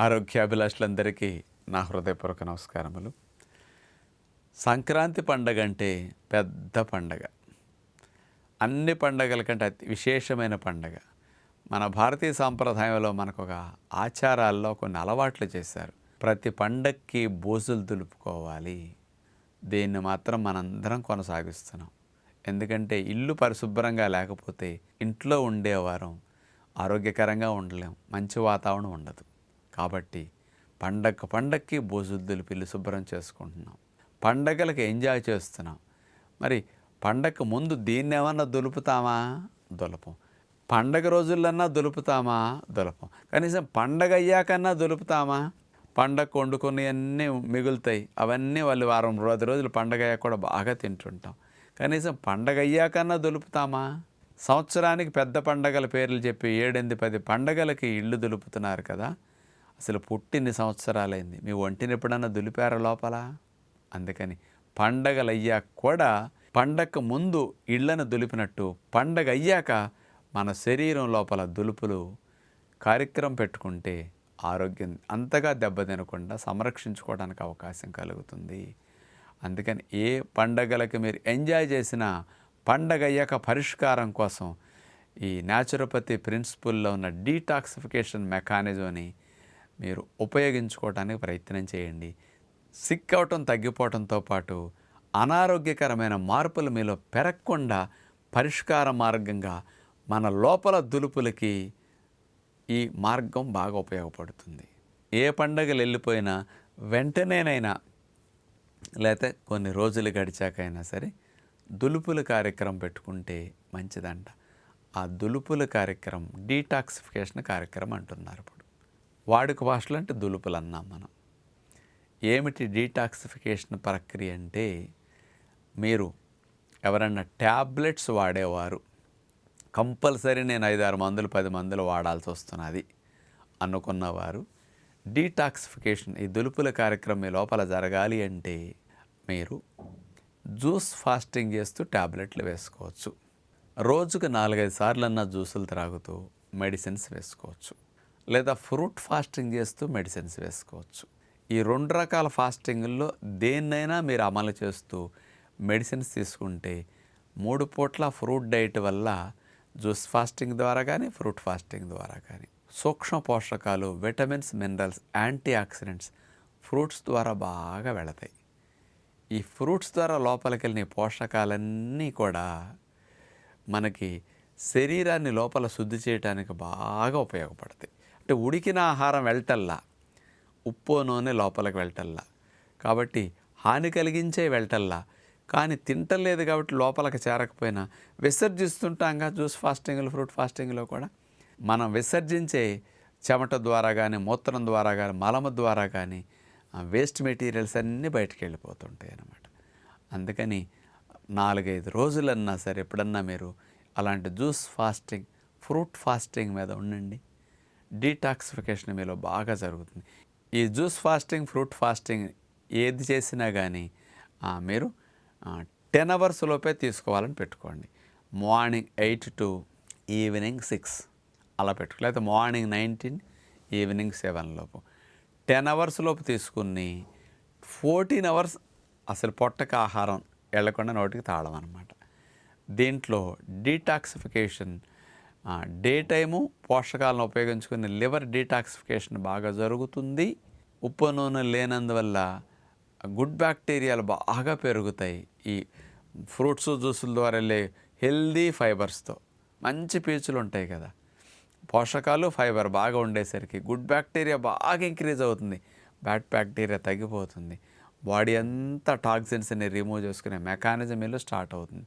ఆరోగ్యాభిలాషులందరికీ నా హృదయపూర్వక నమస్కారములు. సంక్రాంతి పండగ అంటే పెద్ద పండగ. అన్ని పండగల కంటే అతి విశేషమైన పండగ. మన భారతీయ సాంప్రదాయంలో మనకు ఒక ఆచారాల్లో కొన్ని అలవాట్లు చేశారు. ప్రతి పండక్కి బోజులు దులుపుకోవాలి. దీన్ని మాత్రం మనందరం కొనసాగిస్తున్నాం. ఎందుకంటే ఇల్లు పరిశుభ్రంగా లేకపోతే ఇంట్లో ఉండేవారం ఆరోగ్యకరంగా ఉండలేం. మంచి వాతావరణం ఉండదు. కాబట్టి పండగ పండక్కి బోజులు పిల్లి శుభ్రం చేసుకుంటున్నాం. పండగలకు ఎంజాయ్ చేస్తున్నాం. మరి పండగ ముందు దీన్ని ఏమన్నా దులుపుతామా? దులపం. పండగ రోజులన్నా దులుపుతామా? దులపం. కనీసం పండగ అయ్యాకన్నా దులుపుతామా? పండగ వండుకొని అన్నీ మిగులుతాయి. అవన్నీ వాళ్ళు వారం రోజు రోజులు పండగ అయ్యాక కూడా బాగా తింటుంటాం. కనీసం పండగ అయ్యాకన్నా దులుపుతామా? సంవత్సరానికి పెద్ద పండగల పేర్లు చెప్పి ఏడెనిమిది పది పండగలకి ఇల్లు దులుపుతున్నారు కదా. అసలు పుట్టిన్ని సంవత్సరాలైంది. మీ ఒంటిని ఎప్పుడన్నా దులిపారు లోపల? అందుకని పండగలు అయ్యాక కూడా పండగ ముందు ఇళ్ళను దులిపినట్టు పండగ అయ్యాక మన శరీరం లోపల దులుపులు కార్యక్రమం పెట్టుకుంటే ఆరోగ్యం అంతగా దెబ్బతినకుండా సంరక్షించుకోవడానికి అవకాశం కలుగుతుంది. అందుకని ఏ పండగలకి మీరు ఎంజాయ్ చేసినా పండగ అయ్యాక పరిష్కారం కోసం ఈ న్యాచురోపతి ప్రిన్సిపల్లో ఉన్న డీటాక్సిఫికేషన్ మెకానిజంని మీరు ఉపయోగించుకోవడానికి ప్రయత్నం చేయండి. సిక్ అవటం తగ్గిపోవటంతో పాటు అనారోగ్యకరమైన మార్పులు మీలో పెరగకుండా పరిష్కార మార్గంగా మన లోపల దులుపులకి ఈ మార్గం బాగా ఉపయోగపడుతుంది. ఏ పండగలు వెళ్ళిపోయినా వెంటనేనైనా లేకపోతే కొన్ని రోజులు గడిచాకైనా సరే దులుపుల కార్యక్రమం పెట్టుకుంటే మంచిదంట. ఆ దులుపుల కార్యక్రమం డీటాక్సిఫికేషన్ కార్యక్రమం అంటున్నారు ఇప్పుడు. వాడుక భాషలో అంటే దులుపులు అన్నాం మనం. ఏమిటి డీటాక్సిఫికేషన్ ప్రక్రియ అంటే మీరు ఎవరన్నా ట్యాబ్లెట్స్ వాడేవారు. కంపల్సరీ నేను ఐదారు మందులు పది మందులు వాడాల్సి వస్తున్నది అనుకున్నవారు. డీటాక్సిఫికేషన్ ఈ దులుపుల కార్యక్రమం మీ లోపల జరగాలి అంటే మీరు జ్యూస్ ఫాస్టింగ్ చేస్తూ ట్యాబ్లెట్లు వేసుకోవచ్చు. రోజుకు నాలుగైదు సార్లన్నా జ్యూసులు త్రాగుతూ మెడిసిన్స్ వేసుకోవచ్చు. లేదా ఫ్రూట్ ఫాస్టింగ్ చేస్తూ మెడిసిన్స్ వేసుకోవచ్చు. ఈ రెండు రకాల ఫాస్టింగ్ల్లో దేన్నైనా మీరు అమలు చేస్తూ మెడిసిన్స్ తీసుకుంటే మూడు పూట్ల ఫ్రూట్ డైట్ వల్ల జ్యూస్ ఫాస్టింగ్ ద్వారా కానీ ఫ్రూట్ ఫాస్టింగ్ ద్వారా కానీ సూక్ష్మ పోషకాలు vitamins minerals antioxidants fruits ద్వారా బాగా వెళతాయి. ఈ ఫ్రూట్స్ ద్వారా లోపలికి వెళ్ళిన పోషకాలన్నీ కూడా మనకి శరీరాన్ని లోపల శుద్ధి చేయడానికి బాగా ఉపయోగపడతాయి. అంటే ఉడికిన ఆహారం వెళ్ళటల్లా ఉప్పు నూనె లోపలికి వెళ్ళటల్లా కాబట్టి హాని కలిగించే వెళ్ళటల్లా కానీ తింటలేదు కాబట్టి లోపలికి చేరకపోయినా విసర్జిస్తుంటాంగా జ్యూస్ ఫాస్టింగ్లు ఫ్రూట్ ఫాస్టింగ్లో కూడా. మనం విసర్జించే చెమట ద్వారా కానీ మూత్రం ద్వారా కానీ మలమ ద్వారా కానీ వేస్ట్ మెటీరియల్స్ అన్నీ బయటకు వెళ్ళిపోతుంటాయి అన్నమాట. అందుకని నాలుగైదు రోజులన్నా సరే ఎప్పుడన్నా మీరు అలాంటి జ్యూస్ ఫాస్టింగ్ ఫ్రూట్ ఫాస్టింగ్ మీద ఉండండి. డీటాక్సిఫికేషన్ మీలో బాగా జరుగుతుంది. ఈ జ్యూస్ ఫాస్టింగ్ ఫ్రూట్ ఫాస్టింగ్ ఏది చేసినా కానీ మీరు టెన్ అవర్స్ లోపే తీసుకోవాలని పెట్టుకోండి. Morning eight to evening six అలా పెట్టుకో లేకపోతే మార్నింగ్ నైన్టీన్ ఈవినింగ్ సెవెన్ లోపు. టెన్ అవర్స్ లోపు తీసుకుని ఫోర్టీన్ అవర్స్ అసలు పొట్టక ఆహారం వెళ్ళకుండా నోటికి తాళం అనమాట దీంట్లో డీటాక్సిఫికేషన్ డే టైము పోషకాలను ఉపయోగించుకుని లివర్ డీటాక్సిఫికేషన్ బాగా జరుగుతుంది. ఉప్పు నూనె లేనందువల్ల గుడ్ బ్యాక్టీరియాలు బాగా పెరుగుతాయి. ఈ ఫ్రూట్స్ జ్యూసుల ద్వారా వెళ్ళే హెల్దీ ఫైబర్స్తో మంచి పీచులు ఉంటాయి కదా. పోషకాలు ఫైబర్ బాగా ఉండేసరికి గుడ్ బ్యాక్టీరియా బాగా ఇంక్రీజ్ అవుతుంది. బ్యాడ్ బ్యాక్టీరియా తగ్గిపోతుంది. బాడీ అంతా టాక్సిన్స్ని రిమూవ్ చేసుకునే మెకానిజం ఇల్లు స్టార్ట్ అవుతుంది.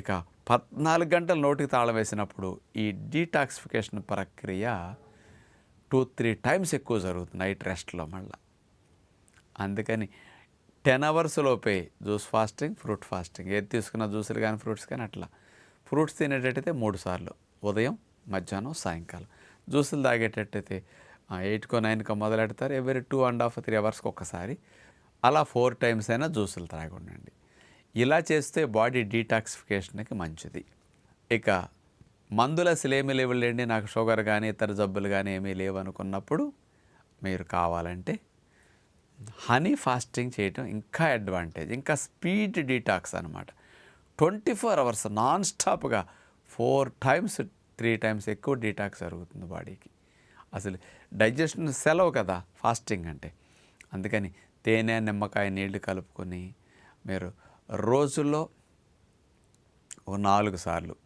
ఇక పద్నాలుగు గంటలు నోటికి తాళం వేసినప్పుడు ఈ డీటాక్సిఫికేషన్ ప్రక్రియ టూ త్రీ టైమ్స్ ఎక్కువ జరుగుతుంది నైట్ రెస్ట్లో మళ్ళీ. అందుకని టెన్ అవర్స్ లోపే జ్యూస్ ఫాస్టింగ్ ఫ్రూట్ ఫాస్టింగ్. ఏది తీసుకున్న జ్యూసులు కానీ ఫ్రూట్స్ కానీ అట్లా. ఫ్రూట్స్ తినేటట్టయితే మూడు సార్లు ఉదయం మధ్యాహ్నం సాయంకాలం. జ్యూసులు తాగేటట్టయితే ఎయిట్కో నైన్కో మొదలెడతారు. Every two and half three అవర్స్కి ఒక్కసారి. అలా ఫోర్ టైమ్స్ అయినా జ్యూసులు తాగి ఉండండి ఇలా చేస్తే బాడీ డీటాక్సిఫికేషన్కి మంచిది. ఇక మందులు అసలు ఏమీ లేవులేండి నాకు షుగర్ కానీ ఇతర జబ్బులు కానీ ఏమీ లేవు అనుకున్నప్పుడు మీరు కావాలంటే హనీ ఫాస్టింగ్ చేయటం ఇంకా అడ్వాంటేజ్ ఇంకా స్పీడ్ డీటాక్స్ అనమాట ట్వంటీ ఫోర్ అవర్స్ నాన్ స్టాప్గా ఫోర్ టైమ్స్ త్రీ టైమ్స్ ఎక్కువ డీటాక్స్ జరుగుతుంది బాడీకి. అసలు డైజెషన్ సెలవు కదా ఫాస్టింగ్ అంటే. అందుకని తేనె నిమ్మకాయ నీళ్ళు కలుపుకొని మీరు రోజుల్లో ఓ నాలుగు సార్లు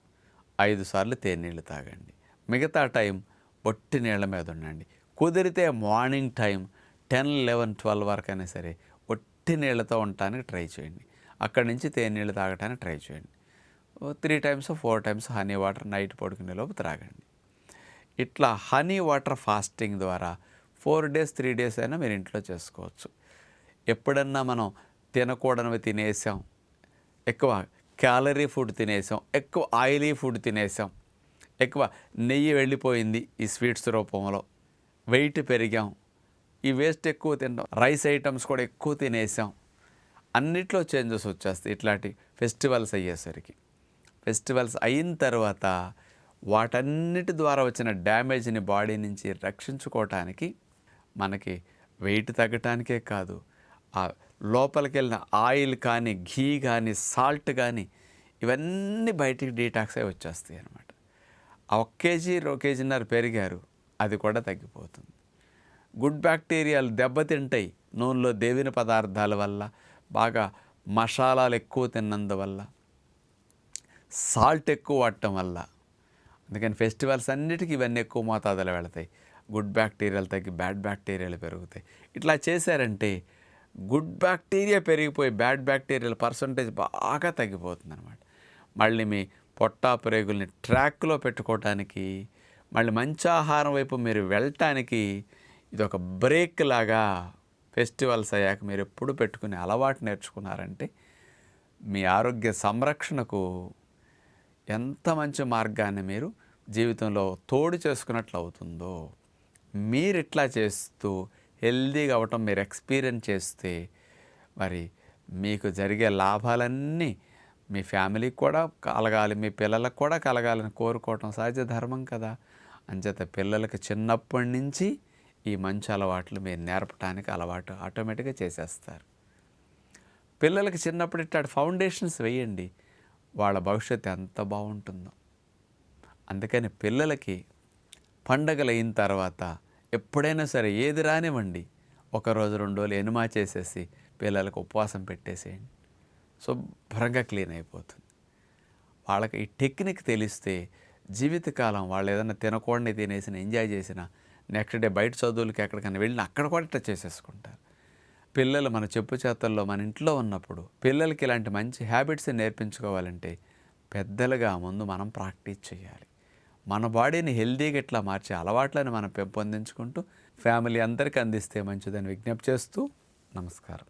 ఐదు సార్లు తేనీళ్ళు తాగండి. మిగతా టైం ఒట్టి నీళ్ళ మీద ఉండండి. కుదిరితే morning time ten eleven twelve వరకు అయినా సరే ఒట్టి నీళ్ళతో ఉండటానికి ట్రై చేయండి. అక్కడి నుంచి తేనీళ్ళు తాగటానికి ట్రై చేయండి. Three times four times honey water night పడుకునే లోపు త్రాగండి. ఇట్లా హనీ వాటర్ ఫాస్టింగ్ ద్వారా ఫోర్ డేస్ త్రీ డేస్ అయినా మీరు ఇంట్లో చేసుకోవచ్చు. ఎప్పుడన్నా మనం తినకూడనివి తినేసాం ఎక్కువ క్యాలరీ ఫుడ్ తినేసాం ఎక్కువ ఆయిలీ ఫుడ్ తినేసాం ఎక్కువ నెయ్యి వెళ్ళిపోయింది ఈ స్వీట్స్ రూపంలో. వెయిట్ పెరిగాం. ఈ వేస్ట్ ఎక్కువ తినడం రైస్ ఐటమ్స్ కూడా ఎక్కువ తినేసాం. అన్నిట్లో చేంజెస్ వచ్చేస్తాయి ఇట్లాంటి ఫెస్టివల్స్ అయ్యేసరికి. ఫెస్టివల్స్ అయిన తర్వాత వాటన్నిటి ద్వారా వచ్చిన డ్యామేజ్ని బాడీ నుంచి రక్షించుకోవటానికి మనకి వెయిట్ తగ్గటానికే కాదు ఆ లోపలికి వెళ్ళిన ఆయిల్ కానీ ఘీ కానీ సాల్ట్ కానీ ఇవన్నీ బయటికి డీటాక్స్ అయి వచ్చేస్తాయి అన్నమాట. ఒక కేజీ రో కేజీన్నర పెరిగారు అది కూడా తగ్గిపోతుంది. గుడ్ బ్యాక్టీరియాలు దెబ్బతింటాయి నూనెలో దేవిన పదార్థాల వల్ల బాగా మసాలాలు ఎక్కువ తిన్నందువల్ల సాల్ట్ ఎక్కువ వాడటం వల్ల. అందుకని ఫెస్టివల్స్ అన్నిటికీ ఇవన్నీ ఎక్కువ మోతాదులో వెళతాయి. గుడ్ బ్యాక్టీరియాలు తగ్గి బ్యాడ్ బ్యాక్టీరియాలు పెరుగుతాయి. ఇట్లా చేశారంటే గుడ్ బ్యాక్టీరియా పెరిగిపోయి బ్యాడ్ బ్యాక్టీరియాల పర్సంటేజ్ బాగా తగ్గిపోతుంది అనమాట మళ్ళీ మీ పొట్టా ప్రేగుల్ని ట్రాక్లో పెట్టుకోవటానికి మళ్ళీ మంచి ఆహారం వైపు మీరు వెళ్ళటానికి ఇది ఒక బ్రేక్ లాగా ఫెస్టివల్స్ అయ్యాక మీరు ఎప్పుడు పెట్టుకునే అలవాటు నేర్చుకున్నారంటే మీ ఆరోగ్య సంరక్షణకు ఎంత మంచి మార్గాన్ని మీరు జీవితంలో తోడు చేసుకున్నట్లు అవుతుందో మీరు ఇట్లా చేస్తూ హెల్దీగా అవటం మీరు ఎక్స్పీరియన్స్ చేస్తే మరి మీకు జరిగే లాభాలన్నీ మీ ఫ్యామిలీకి కూడా కలగాలి మీ పిల్లలకు కూడా కలగాలని కోరుకోవటం సహజ ధర్మం కదా. అంచేత పిల్లలకి చిన్నప్పటి నుంచి ఈ మంచి అలవాట్లు మీరు నేర్పడానికి అలవాటు ఆటోమేటిక్గా చేసేస్తారు. పిల్లలకి చిన్నప్పుడు ఇట్లాంటి ఫౌండేషన్స్ వేయండి. వాళ్ళ భవిష్యత్తు ఎంత బాగుంటుందో. అందుకని పిల్లలకి పండగలు అయిన తర్వాత ఎప్పుడైనా సరే ఏది రానివ్వండి. ఒక రోజు రెండు రోజులు ఎనుమా చేసేసి పిల్లలకు ఉపవాసం పెట్టేసేయండి. శుభ్రంగా క్లీన్ అయిపోతుంది. వాళ్ళకి ఈ టెక్నిక్ తెలిస్తే జీవితకాలం వాళ్ళు ఏదైనా తినకూడని తినేసిన ఎంజాయ్ చేసిన నెక్స్ట్ డే బయట చదువులకి ఎక్కడికైనా వెళ్ళిన అక్కడ కూడా ఇట్లా చేసేసుకుంటారు. పిల్లలు మన చెప్పు చేతల్లో మన ఇంట్లో ఉన్నప్పుడు పిల్లలకి ఇలాంటి మంచి హ్యాబిట్స్ నేర్పించుకోవాలంటే పెద్దలుగా ముందు మనం ప్రాక్టీస్ చేయాలి. మన బాడీని హెల్దీగా ఇట్లా మార్చే అలవాట్లను మనం పెంపొందించుకుంటూ ఫ్యామిలీ అందరికీ అందిస్తే మంచిదని విజ్ఞప్తి చేస్తూ నమస్కారం.